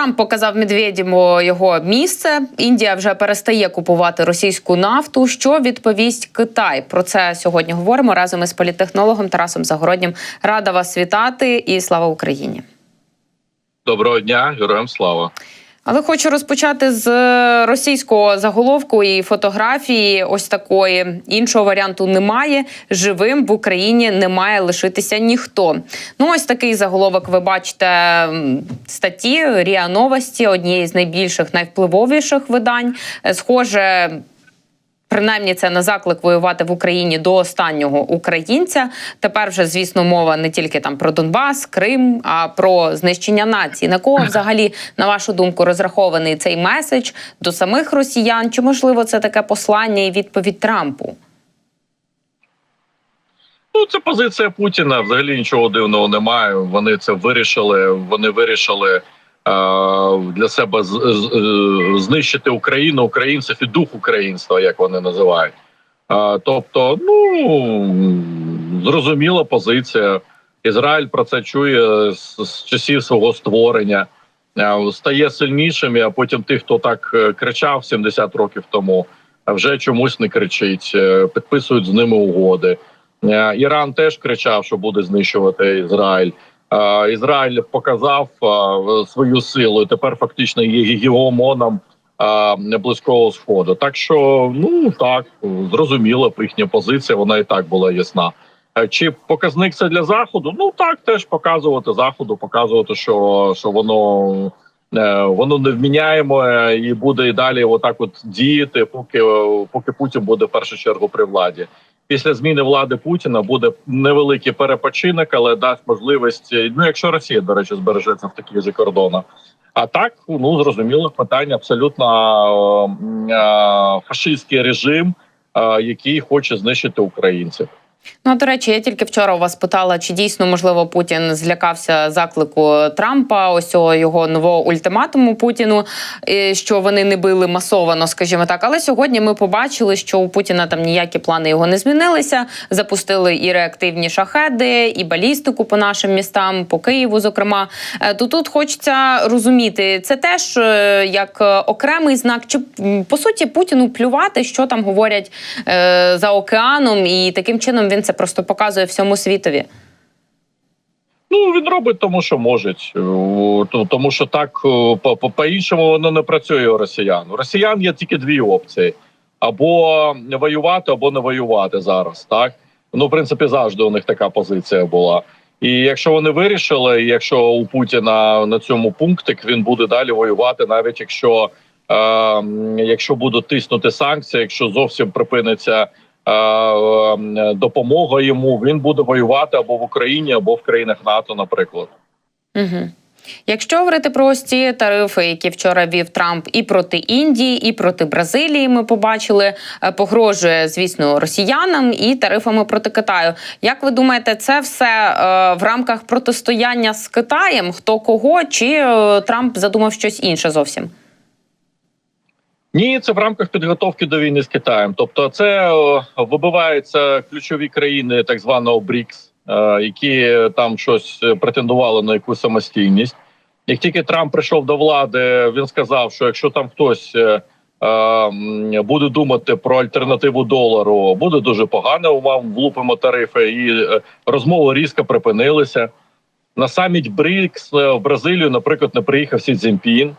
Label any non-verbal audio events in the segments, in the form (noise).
Трамп показав Медведєву його місце. Індія вже перестає купувати російську нафту. Що відповість Китай? Про це сьогодні говоримо разом із політтехнологом Тарасом Загороднім. Рада вас вітати і слава Україні. Доброго дня, героям слава. Але хочу розпочати з російського заголовку і фотографії. Ось такої іншого варіанту немає. Живим в Україні не має лишитися ніхто. Ну, ось такий заголовок. Ви бачите статті Ріа Новості, однієї з найбільших, найвпливовіших видань. Е, Схоже. Принаймні, це на заклик воювати в Україні до останнього українця. Тепер вже, звісно, мова не тільки там про Донбас, Крим, а про знищення нації. На кого взагалі, на вашу думку, розрахований цей меседж до самих росіян? Чи можливо це таке послання і відповідь Трампу? Ну, це позиція Путіна. Взагалі нічого дивного немає. Вони це вирішили. Вони вирішили для себе е, знищити Україну, українців і дух українства, як вони називають. Е, тобто, ну зрозуміла позиція. Ізраїль про це чує з, часів свого створення. Е, Стає сильнішим, а потім тих, хто так е, кричав 70 років тому, вже чомусь не кричить, е, підписують з ними угоди. Е, Іран теж кричав, що буде знищувати Ізраїль. Е, Ізраїль показав е, свою силу. і Тепер фактично є гегемоном е, близького сходу. Так що, ну так зрозуміло, їхня позиція. Вона і так була ясна. Чи показник це для заходу? Ну так теж показувати заходу, показувати, що, що воно. Воно невміняємо е, і буде і далі отак от діяти, поки поки Путін буде в першу чергу при владі після зміни влади Путіна буде невеликий перепочинок, але дасть можливість. Ну якщо Росія, до речі, збережеться в таких же кордонах. А так, ну зрозуміло, питання абсолютно е, е, фашистський режим, е, який хоче знищити українців. Ну, до речі, я тільки вчора у вас питала, чи дійсно можливо Путін злякався заклику Трампа, ось цього його нового ультиматуму Путіну, що вони не били масовано, скажімо так. Але сьогодні ми побачили, що у Путіна там ніякі плани його не змінилися. Запустили і реактивні шахеди, і балістику по нашим містам, по Києву. Зокрема, Е, то тут хочеться розуміти, це теж е, як е, окремий знак, чи по суті Путіну плювати, що там говорять за океаном, і таким чином він це просто показує всьому світові. Ну він робить тому, що може, тому що так по іншому воно не працює у росіян. У росіян є тільки дві опції: або воювати, або не воювати зараз. Так ну в принципі завжди у них така позиція була. І якщо вони вирішили, якщо у Путіна на цьому пунктик він буде далі воювати, навіть якщо е, якщо будуть тиснути санкції, якщо зовсім припиниться допомога йому, він буде воювати або в Україні, або в країнах НАТО, наприклад. Угу. Якщо говорити про ось ці тарифи, які вчора вів Трамп і проти Індії, і проти Бразилії, ми побачили, е, погрожує, звісно, росіянам і тарифами проти Китаю. Як ви думаєте, це все е, в рамках протистояння з Китаєм? Хто кого, чи е, Трамп задумав щось інше зовсім? Ні, це в рамках підготовки до війни з Китаєм. Тобто, це вибиваються ключові країни так званого БРІКС, е, які там щось е, претендували на якусь самостійність. Як тільки Трамп прийшов до влади, він сказав, що якщо там хтось е, буде думати про альтернативу долару, буде дуже погано. Вам влупимо тарифи, і розмови різко припинилися. На саміт БРІКС в Бразилію, наприклад, не приїхав Сі Цзіньпін.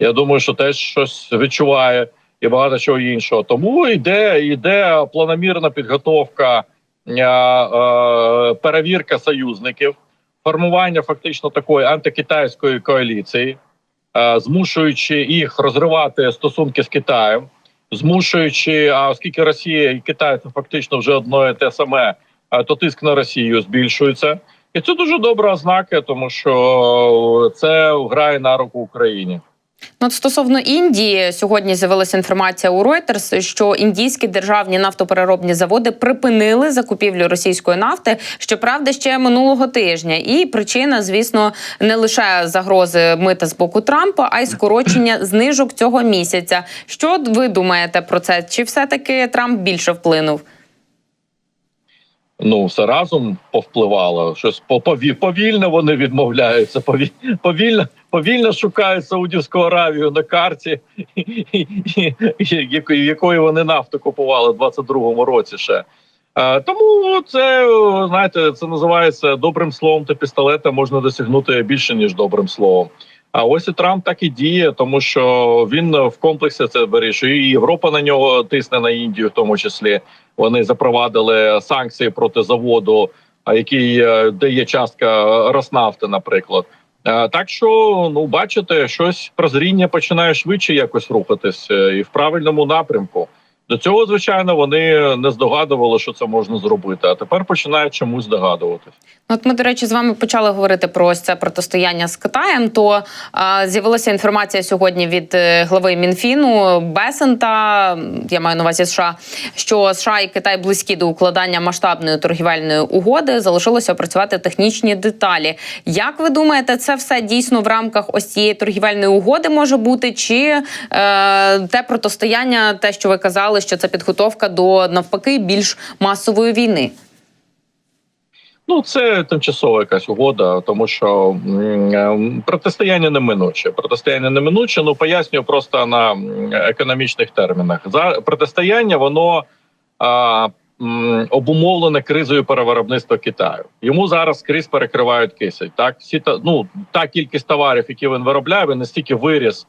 Я думаю, що теж щось відчуває і багато чого іншого. Тому йде, йде планомірна підготовка, е, е, перевірка союзників, формування фактично такої антикитайської коаліції, е, змушуючи їх розривати стосунки з Китаєм, змушуючи, а оскільки Росія і Китай це фактично вже одно і те саме, то тиск на Росію збільшується. І це дуже добра ознака, тому що це грає на руку Україні. Ну, от стосовно Індії, сьогодні з'явилася інформація у Reuters, що індійські державні нафтопереробні заводи припинили закупівлю російської нафти, щоправда, ще минулого тижня. І причина, звісно, не лише загрози мита з боку Трампа, а й скорочення (clears throat) знижок цього місяця. Що ви думаєте про це? Чи все таки Трамп більше вплинув? ну все разом повпливало. Щось повільно вони відмовляються. Повільно, повільно шукають Саудівську Аравію на карті, якої вони нафту купували в 22-му році ще. Е, Тому це знаєте, це називається добрим словом та пістолета можна досягнути більше ніж добрим словом. А ось і Трамп так і діє, тому що він в комплексі це вирішує. І Європа на нього тисне на Індію, в тому числі вони запровадили санкції проти заводу, який е, де є частка Роснафти, наприклад. Е, Так що, ну бачите, щось прозріння починає швидше якось рухатись е, і в правильному напрямку. До цього, звичайно, вони не здогадували, що це можна зробити, а тепер починають чомусь здогадуватись. Ну, От ми, до речі, з вами почали говорити про ось це протистояння з Китаєм. То а, з'явилася інформація сьогодні від е, глави Мінфіну Бесента. Я маю на увазі США, що США і Китай близькі до укладання масштабної торгівельної угоди. Залишилося опрацювати технічні деталі. Як ви думаєте, це все дійсно в рамках ось цієї торгівельної угоди може бути? Чи е, те протистояння, те, що ви казали, що це підготовка до навпаки більш масової війни? Ну, це тимчасова якась угода, тому що е, протистояння неминуче. Протистояння неминуче. Ну пояснюю просто на економічних термінах. За протистояння воно а, м, обумовлене кризою перевиробництва Китаю. Йому зараз скрізь перекривають кисень. Так, всі та ну та кількість товарів, які він виробляє, він настільки виріс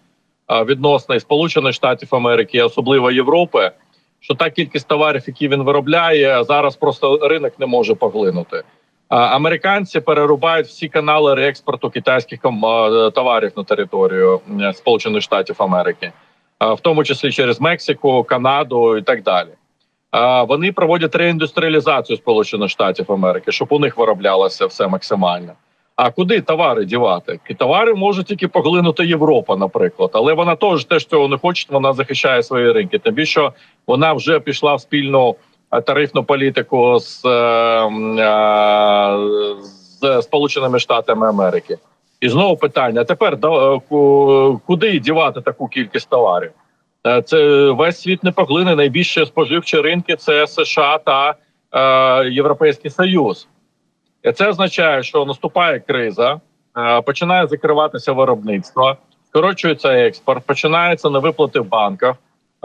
а, відносно і Сполучених Штатів Америки, і особливо Європи. Що та кількість товарів, які він виробляє, зараз просто ринок не може поглинути. Американці перерубають всі канали реекспорту китайських товарів на територію е, Сполучених Штатів Америки, в тому числі через Мексику, Канаду і так далі. Вони проводять реіндустріалізацію Сполучених Штатів Америки, щоб у них вироблялося все максимально. А куди товари дівати? І Товари може тільки поглинути Європа, наприклад, але вона теж теж цього не хоче. Вона захищає свої ринки. Тим більше вона вже пішла в спільну е, тарифну політику з, е, е, з Сполученими Штатами Америки. І знову питання: тепер куди дівати таку кількість товарів? Це весь світ не поглине. Найбільші споживчі ринки це США та Європейський Союз. Це означає, що наступає криза, е, починає закриватися виробництво, скорочується експорт, починаються невиплати в банках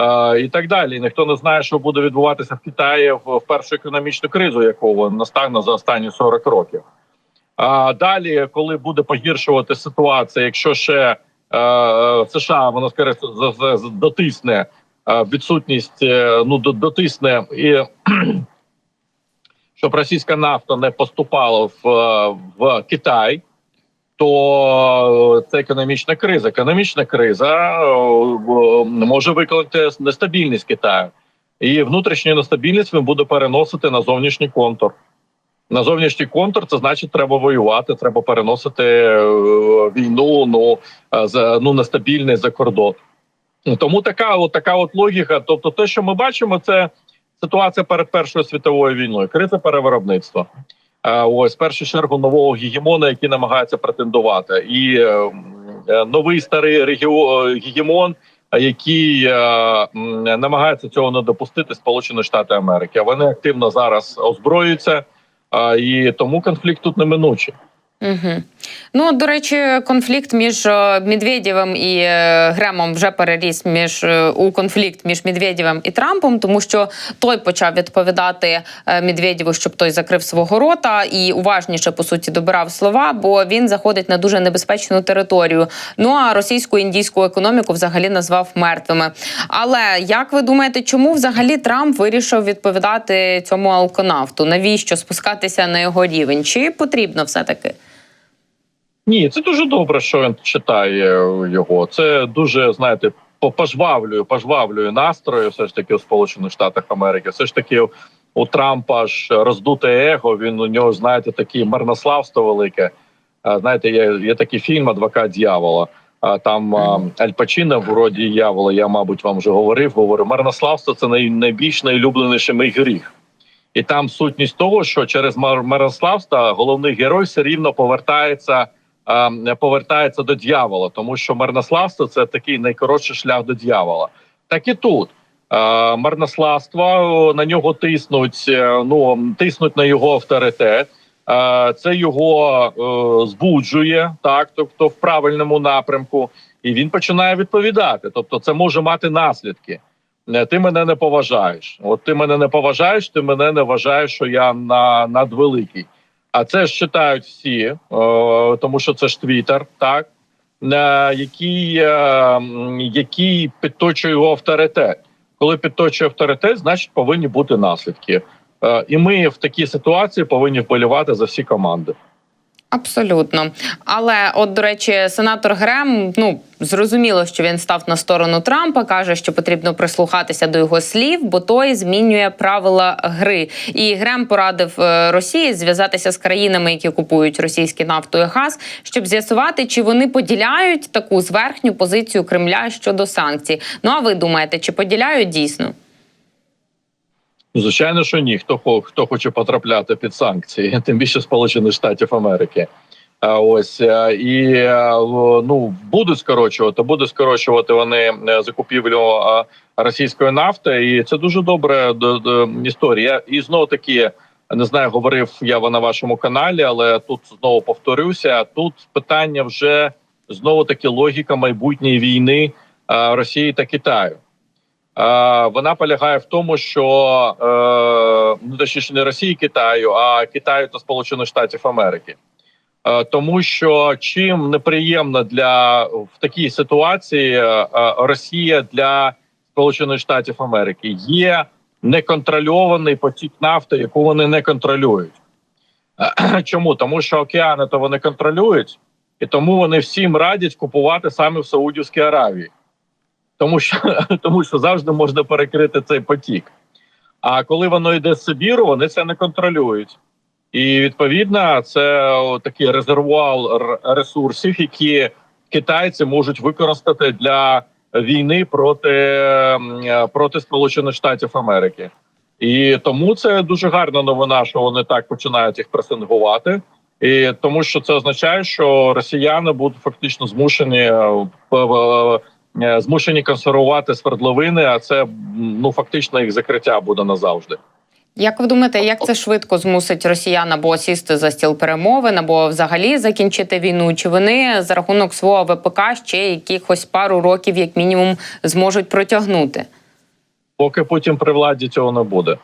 е, і так далі. Ніхто не знає, що буде відбуватися в Китаї в, першу економічну кризу, яку настане за останні 40 років. А далі, коли буде погіршувати ситуація, якщо ще е, США воно за- дотисне відсутність, ну дотисне і щоб російська нафта не поступала в, е, в Китай, то це економічна криза. Економічна криза е, може викликати нестабільність Китаю, і внутрішню нестабільність він буде переносити на зовнішній контур. На зовнішній контур це значить, треба воювати, треба переносити е, війну. Ну е, за ну нестабільний за кордон. Тому така, от така от логіка. Тобто, те, що ми бачимо, це ситуація перед першою світовою війною, криза перевиробництва. Е, Ось першу чергу нового гегемона, який намагається претендувати, і е, новий старий регіо- е, гегемон, який намагається цього не допустити Сполучені Штати Америки. Вони активно зараз озброюються, і тому конфлікт тут неминучий. Угу. Ну, до речі, конфлікт між е, Медведєвим і е, Гремом вже переріс між е, у конфлікт між Медведєвим і Трампом, тому що той почав відповідати Медведєву, щоб той закрив свого рота і уважніше по суті добирав слова, бо він заходить на дуже небезпечну територію. Ну а російську індійську економіку взагалі назвав мертвими. Але як ви думаєте, чому взагалі Трамп вирішив відповідати цьому алконавту? Навіщо спускатися на його рівень? Чи потрібно все таки? Ні, це дуже добре, що він читає його. Це дуже знаєте, по- пожвавлює, пожвавлює настрої. Все ж таки у Сполучених Штатах Америки. Все ж таки у Трампа ж роздуте его. Він у нього знаєте таке марнославство велике. Знаєте, є, є такий фільм Адвокат дьявола. А там Аль Пачино вроді дьявола. Я мабуть вам вже говорив. Говорю, марнославство це найбільш найулюбленіший мій гріх. І там сутність того, що через мар- марнославство головний герой все рівно повертається повертається до дьявола, тому що марнославство це такий найкоротший шлях до дьявола. Так і тут марнославство на нього тиснуть, е, ну тиснуть на його авторитет. це його е, збуджує, так тобто в правильному напрямку, і він починає відповідати. Тобто, це може мати наслідки. Е, Ти мене не поважаєш. От ти мене не поважаєш, ти мене не вважаєш, що я на надвеликий. А це ж читають всі, е, тому що це ж Твіттер, так який, е, який підточує його авторитет. Коли підточує авторитет, значить повинні бути наслідки. Е, І ми в такій ситуації повинні вболівати за всі команди. Абсолютно. Але, от, до речі, сенатор Грем, ну зрозуміло, що він став на сторону Трампа, каже, що потрібно прислухатися до його слів, бо той змінює правила гри. І Грем порадив е, Росії зв'язатися з країнами, які купують російські нафту і газ, щоб з'ясувати, чи вони поділяють таку зверхню позицію Кремля щодо санкцій. Ну а ви думаєте, чи поділяють дійсно? Ну, Звичайно, що ні. Хто хто хоче потрапляти під санкції, (laughs) тим більше Сполучених Штатів Америки. А ось е, і е, ну будуть скорочувати, будуть скорочувати вони е, закупівлю російської нафти, і це дуже добре д- д- історія. І знову таки не знаю, говорив я на вашому каналі, але тут знову повторюся. Тут питання вже знову таки логіка майбутньої війни Росії та Китаю. Е, Вона полягає в тому, що е, ну точніше не Росії Китаю, а Китаю та Сполучених Штатів Америки. Е, Тому що чим неприємно для в такій ситуації Росія для Сполучених Штатів Америки є неконтрольований потік нафти, яку вони не контролюють. (clears throat) Чому? Тому що океани то вони контролюють, і тому вони всім радять купувати саме в Саудівській Аравії тому що (laughs) тому що завжди можна перекрити цей потік. А коли воно йде з Сибіру, вони це не контролюють. І відповідно, це такий резервуар ресурсів, які китайці можуть використати для війни проти, проти Сполучених Штатів Америки. І тому це дуже гарна новина, що вони так починають їх пресингувати. І тому, що це означає, що росіяни будуть фактично змушені е, змушені консервувати свердловини, а це ну фактично їх закриття буде назавжди. Як ви думаєте, як це швидко змусить росіян або сісти за стіл перемовин, або взагалі закінчити війну? Чи вони за рахунок свого ВПК ще якихось пару років, як мінімум, зможуть протягнути? Поки Путін при владі цього не буде.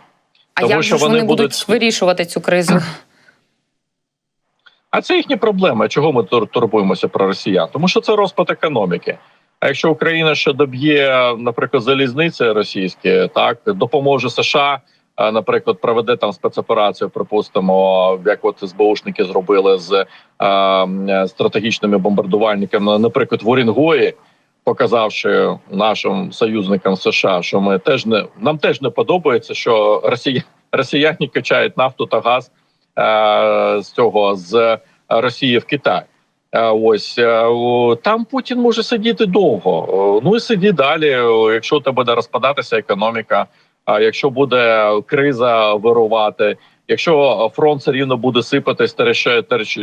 А Тому як що вони вони будуть будуть- вирішувати цю кризу? А це їхні проблеми. Чого ми турбуємося про росіян? Тому що це розпад економіки. А якщо Україна ще доб'є, наприклад, залізниці російські, так допоможе США, наприклад, проведе там спецоперацію, припустимо, як от СБУшники зробили з м, стратегічними бомбардувальниками, наприклад, в Орінгої, показавши нашим союзникам США, що ми теж не нам теж не подобається, що росія, росіяни качають нафту та газ е, з цього з Росії в Китай. Е, Ось е, там Путін може сидіти довго. Ну і сиді далі. Якщо у тебе буде розпадатися економіка, а якщо буде криза вирувати, якщо фронт все рівно буде сипатись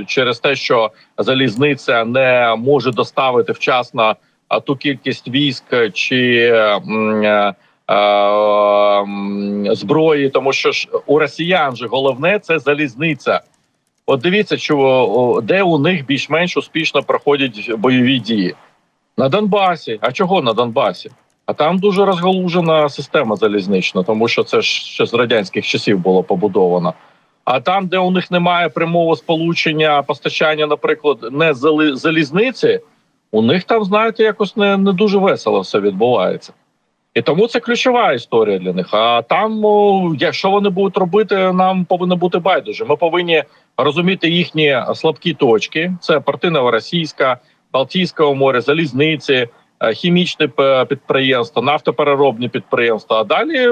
через те, що залізниця не може доставити вчасно ту кількість військ чи е, е, зброї, тому що ж у росіян же головне це залізниця. От дивіться, що де у них більш-менш успішно проходять бойові дії на Донбасі. А чого на Донбасі? А там дуже розгалужена система залізнична, тому що це ж ще з радянських часів було побудовано. А там, де у них немає прямого сполучення постачання, наприклад, не залізниці, у них там, знаєте, якось не, не дуже весело все відбувається. І тому це ключова історія для них. А там, якщо вони будуть робити, нам повинно бути байдуже. Ми повинні розуміти їхні слабкі точки: це Партинова Російська, Балтійського моря, залізниці, е, хімічне підприємство, нафтопереробні підприємства. А далі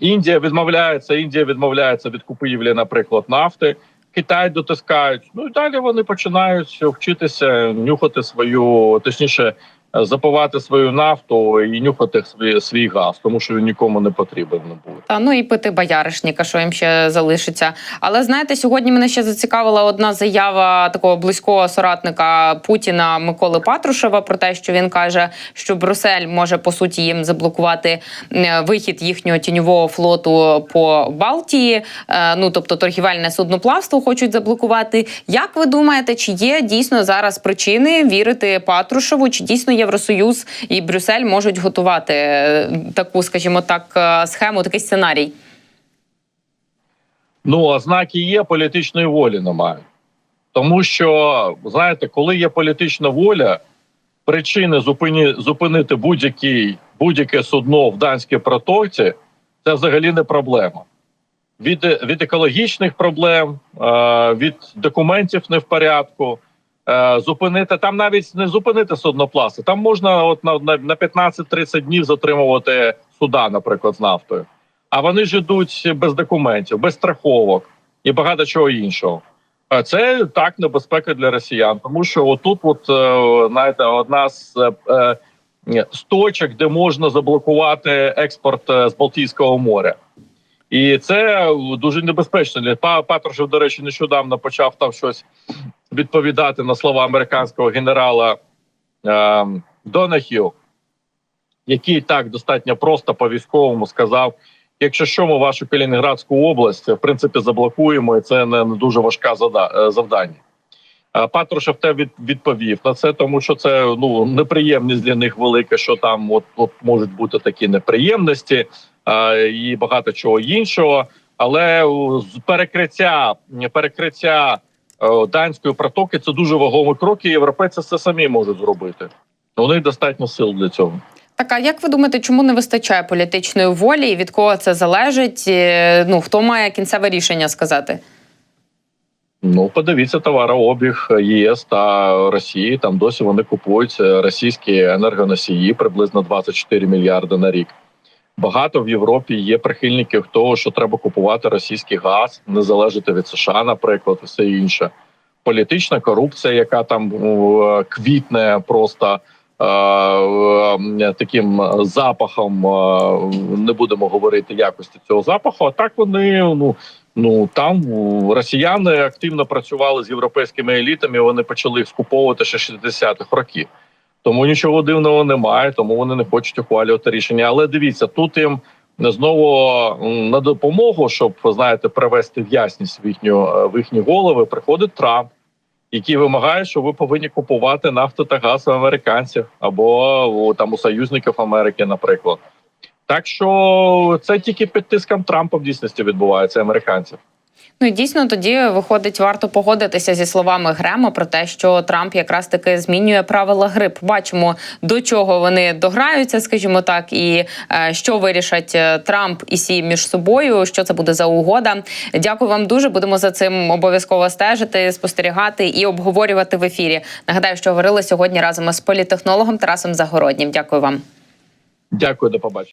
Індія відмовляється. Індія відмовляється від купівлі, наприклад, нафти. Китай дотискають. Ну і далі вони починають вчитися нюхати свою, точніше, запивати свою нафту і нюхати свій, свій газ, тому що він нікому не потрібен не буде. Та ну і пити бояришника, що їм ще залишиться. Але знаєте, сьогодні мене ще зацікавила одна заява такого близького соратника Путіна Миколи Патрушева про те, що він каже, що Брюссель може по суті їм заблокувати е, вихід їхнього тіньового флоту по Балтії. Е, Ну тобто торгівельне судноплавство хочуть заблокувати. Як ви думаєте, чи є дійсно зараз причини вірити Патрушеву? Чи дійсно Євросоюз і Брюссель можуть готувати е, таку, скажімо так, е, схему, такий сценарій? Ну, ознаки є, політичної волі немає. Тому що, знаєте, коли є політична воля, причини зупині, зупинити будь-яке судно в данській протоці це взагалі не проблема. Від, від екологічних проблем, е, від документів не в порядку. Е, Зупинити там навіть не зупинити суднопласти. Там можна от на, на, на 15-30 днів затримувати суда, наприклад, з нафтою. А вони ж ідуть без документів, без страховок і багато чого іншого. А Це так небезпека для росіян, тому що отут, от е, знаєте, одна з, е, е, з точок, де можна заблокувати експорт е, з Балтійського моря. І це дуже небезпечно. Патрушев, до речі, нещодавно почав там щось відповідати на слова американського генерала е, Донахіл, який так достатньо просто по військовому сказав: якщо що, ми вашу Калінінградську область в принципі заблокуємо, і це не, не дуже важка зада- е, завдання. Е, Патрушев те від, відповів на це, тому що це ну неприємність для них велика, що там от, от можуть бути такі неприємності е, і багато чого іншого. Але з перекриття перекриття е, данської протоки це дуже вагомий крок, і європейці це самі можуть зробити. У них достатньо сил для цього. Так, а як ви думаєте, чому не вистачає політичної волі і від кого це залежить? Е, Ну хто має кінцеве рішення сказати? Ну, подивіться товарообіг ЄС та Росії. Там досі вони купують е, російські енергоносії приблизно 24 мільярди на рік. Багато в Європі є прихильників того, що треба купувати російський газ, не залежати від США, наприклад, і все інше. Політична корупція, яка там е, квітне просто е, е, таким запахом. Не будемо говорити якості цього запаху. А так вони ну Ну там росіяни активно працювали з європейськими елітами. Вони почали їх скуповувати ще 60-х років. Тому нічого дивного немає, тому вони не хочуть ухвалювати рішення. Але дивіться, тут їм знову на допомогу, щоб знаєте, привести в ясність в їхню е, в їхні голови. Приходить Трамп, який вимагає, що ви повинні купувати нафту та газ у американців або там у союзників Америки, наприклад. Так що це тільки під тиском Трампа в дійсності відбувається американців. Ну і дійсно тоді виходить, варто погодитися зі словами Грема про те, що Трамп якраз таки змінює правила гри. Бачимо, до чого вони дограються, скажімо так, і е, що вирішать е, Трамп і Сі між собою. Що це буде за угода? Дякую вам дуже. Будемо за цим обов'язково стежити, спостерігати і обговорювати в ефірі. Нагадаю, що говорили сьогодні разом із політехнологом Тарасом Загороднім. Дякую вам. Дякую, до побачення.